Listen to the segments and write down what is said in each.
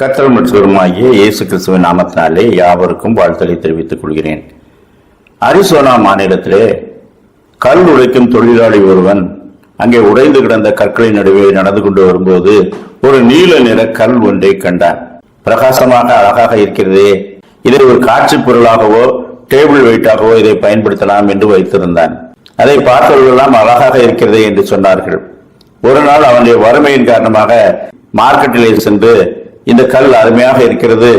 கத்தல் மற்றும் இயேசு கிறிஸ்துவின் நாமத்தினாலே யாவருக்கும் வாழ்த்தலை தெரிவித்துக் கொள்கிறேன். அரிசோனா மாநிலத்திலே கல் உடைக்கும் தொழிலாளி ஒருவன் அங்கே உடைந்து கிடந்த கற்களின் நடுவே நடந்து கொண்டு வரும்போது ஒரு நீல நிற கல் ஒன்றை கண்டான். பிரகாசமாக அழகாக இருக்கிறதே இதை ஒரு காட்சி பொருளாகவோ டேபிள் வெயிட்டாகவோ இதை பயன்படுத்தலாம் என்று வைத்திருந்தான். அதை பார்த்தவர்களெல்லாம் அழகாக இருக்கிறதே என்று சொன்னார்கள். ஒரு நாள் அவனுடைய வறுமையின் காரணமாக மார்க்கெட்டிலே சென்று இந்த கல் அருமையாக இருக்கிறது.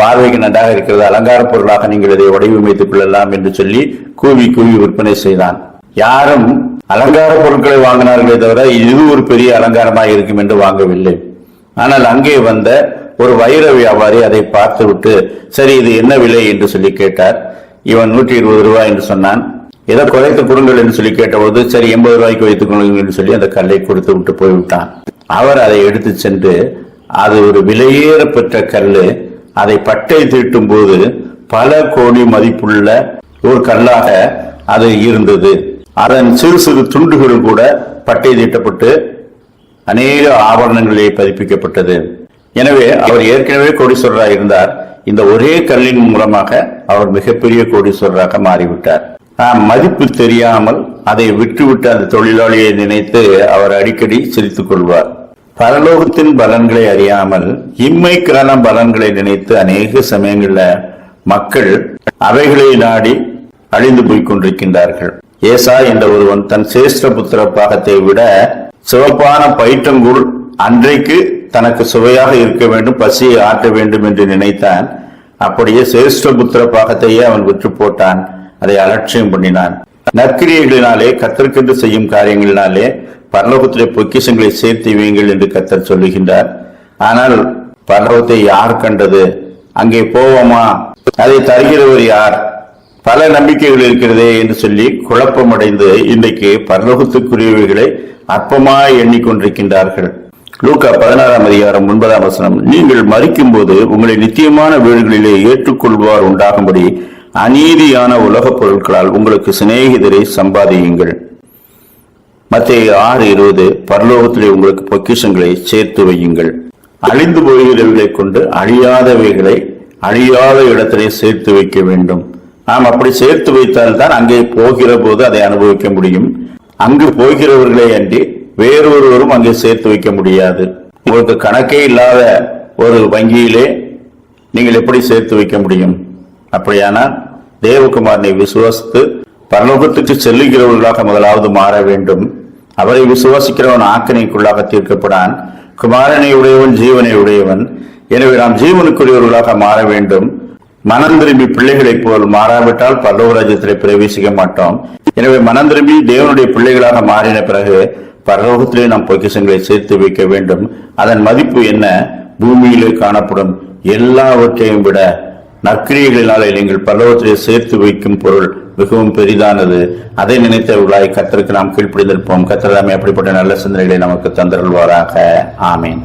பார்வைக்கு நன்றாக இருக்கிறது. அலங்கார பொருளாக நீங்கள் இதை வடிவமைத்துக் கொள்ளலாம் என்று சொல்லி கூவி கூவி விற்பனை செய்தான். யாரும் அலங்கார பொருட்களை வாங்கினார்களே தவிர இது ஒரு பெரிய அலங்காரமாக இருக்கும் என்று வாங்கவில்லை. ஆனால் அங்கே வந்த ஒரு வைர வியாபாரி அதை பார்த்துவிட்டு சரி இது என்ன விலை? என்று சொல்லி கேட்டார். இவன் நூற்றி இருபது ரூபாய் என்று சொன்னான். ஏதோ குறைத்து கொடுங்கள் என்று சொல்லி கேட்டபோது சரி எண்பது ரூபாய்க்கு வைத்துக் கொள்ளுங்கள் என்று சொல்லி அந்த கல்லை கொடுத்து விட்டு போய்விட்டான். அவர் அதை எடுத்து சென்று அது ஒரு விலையேற பெற்ற கல்லு. அதை பட்டை தீட்டும் போது பல கோடி மதிப்புள்ள ஒரு கல்லாக அது இருந்தது. அதன் சிறு சிறு துண்டுகள் கூட பட்டை தீட்டப்பட்டு அநேக ஆபரணங்களே பதிப்பிக்கப்பட்டது. எனவே அவர் ஏற்கனவே கோடீஸ்வரராக இருந்தார். இந்த ஒரே கல்லின் மூலமாக அவர் மிகப்பெரிய கோடீஸ்வரராக மாறிவிட்டார். ஆம், மதிப்பு தெரியாமல் அதை விட்டுவிட்டு அந்த தொழிலாளியை நினைத்து அவர் அடிக்கடி சிரித்துக் கொள்வார். பரலோகத்தின் பலன்களை அறியாமல் இம்மைக்கான பலன்களை நினைத்து அநேக சமயங்கள்ல மக்கள் அவைகளை நாடி அழிந்து போய் கொண்டிருக்கின்றார்கள். ஏசா என்ற ஒருவன் தன் சேஷ்ட புத்திர பாகத்தை விட சிவப்பான பயிற்றங்குள் அன்றைக்கு தனக்கு சுவையாக இருக்க வேண்டும் பசியை ஆற்ற வேண்டும் என்று நினைத்தான். அப்படியே சிரேஷ்ட புத்திர பாகத்தையே அவன் விற்று போட்டான். அதை அலட்சியம் பண்ணினான். நற்கிரியைகளினாலே கத்திற்கென்று செய்யும் காரியங்களினாலே பரலோகத்திலே பொக்கிஷங்களை சேர்த்து வையுங்கள் என்று கத்தர் சொல்லுகின்றார். ஆனால் பரலோகத்தை யார் கண்டது? அங்கே போவோமா? அதை தருகிறவர் யார்? பல நம்பிக்கைகள் இருக்கிறதே என்று சொல்லி குழப்பமடைந்து இன்றைக்கு பரலோகத்துக்குரியவைகளை அற்பமாய் எண்ணிக்கொண்டிருக்கின்றார்கள். லூக்கா பதினாறாம் அதிகாரம் ஒன்பதாம் வசனம் நீங்கள் மறிக்கும் போது உங்களை நித்தியமான வீடுகளிலே ஏற்றுக்கொள்வார் உண்டாகும்படி அநீதியான உலகப் பொருட்களால் உங்களுக்கு சிநேகிதரை சம்பாதியுங்கள். மத்திய ஆறு இருபது பரலோகத்திலே உங்களுக்கு பொக்கிஷங்களை சேர்த்து வையுங்கள். அழிந்து போகிறவைகளை கொண்டு அழியாதவைகளை அழியாத இடத்திலே சேர்த்து வைக்க வேண்டும். நாம் அப்படி சேர்த்து வைத்தால்தான் அங்கே போகிற போது அதை அனுபவிக்க முடியும். அங்கு போகிறவர்களே அன்றி வேறொருவரும் அங்கே சேர்த்து வைக்க முடியாது. உங்களுக்கு கணக்கே இல்லாத ஒரு வங்கியிலே நீங்கள் எப்படி சேர்த்து வைக்க முடியும்? அப்படியானால் தேவகுமாரனை விசுவாசித்து பரலோகத்துக்கு செல்லுகிறவர்களாக முதலாவது மாற வேண்டும். அவரை விசுவாசிக்கிறவன் ஆக்கணைக்குள்ளாக தீர்க்கப்படான். குமாரனை உடையவன் ஜீவனை உடையவன். எனவே நாம் ஜீவனுக்குரியவர்களாக மாற வேண்டும். மனம் திரும்பி பிள்ளைகளைப் போல் மாறாவிட்டால் பரலோக பிரவேசிக்க மாட்டோம். எனவே மனம் திரும்பி தேவனுடைய பிள்ளைகளாக மாறின பிறகு பரலோகத்திலே நாம் பொக்கிஷங்களை சேர்த்து வைக்க வேண்டும். அதன் மதிப்பு என்ன? பூமியிலே காணப்படும் எல்லாவற்றையும் விட நற்கிரியர்களினாலே நீங்கள் பரலோகத்திலே சேர்த்து வைக்கும் பொருள் மிகவும் பெரிதானது. அதை நினைத்தவர்களாய் கத்தருக்கு நாம் கீழ்ப்படிந்திருப்போம். கத்தரிதாமே அப்படிப்பட்ட நல்ல சிந்தனைகளை நமக்கு தந்தருள்வாராக. ஆமீன்.